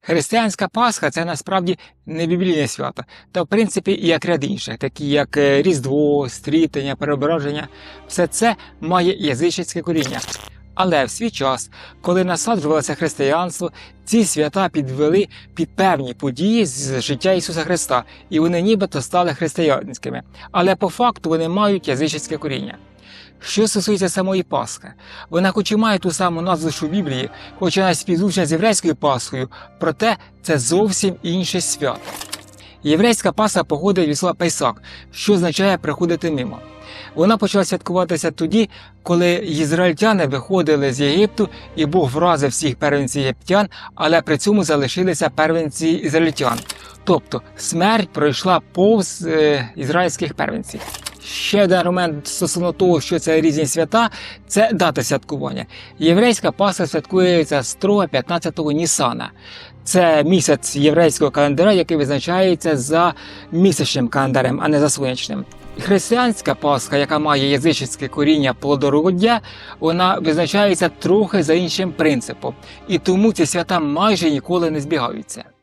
Християнська Пасха це насправді не біблійне свято, та в принципі як ряд інших, такі як е, Різдво, Стрітення, Переображення, все це має язичницьке коріння. Але в свій час, коли насаджувалося християнство, ці свята підвели під певні події з життя Ісуса Христа, і вони нібито стали християнськими. Але по факту вони мають язичницьке коріння. Що стосується самої Пасхи, вона хоч і має ту саму назву, що в Біблії, хоч навіть співзвучна з єврейською Пасхою, проте це зовсім інше свято. Єврейська Пасха походить від слова Пейсак, що означає приходити мимо. Вона почала святкуватися тоді, коли ізраїльтяни виходили з Єгипту, і Бог вразив всіх первенців єгиптян, але при цьому залишилися первенці ізраїльтян. Тобто смерть пройшла повз е, ізраїльських первенців. Ще один аргумент стосовно того, що це різні свята, це дата святкування. Єврейська Пасха святкується строго 15-го Нісана. Це місяць єврейського календаря, який визначається за місячним календарем, а не за сонячним. Християнська Пасха, яка має язичницьке коріння плодороддя, вона визначається трохи за іншим принципом, і тому ці свята майже ніколи не збігаються.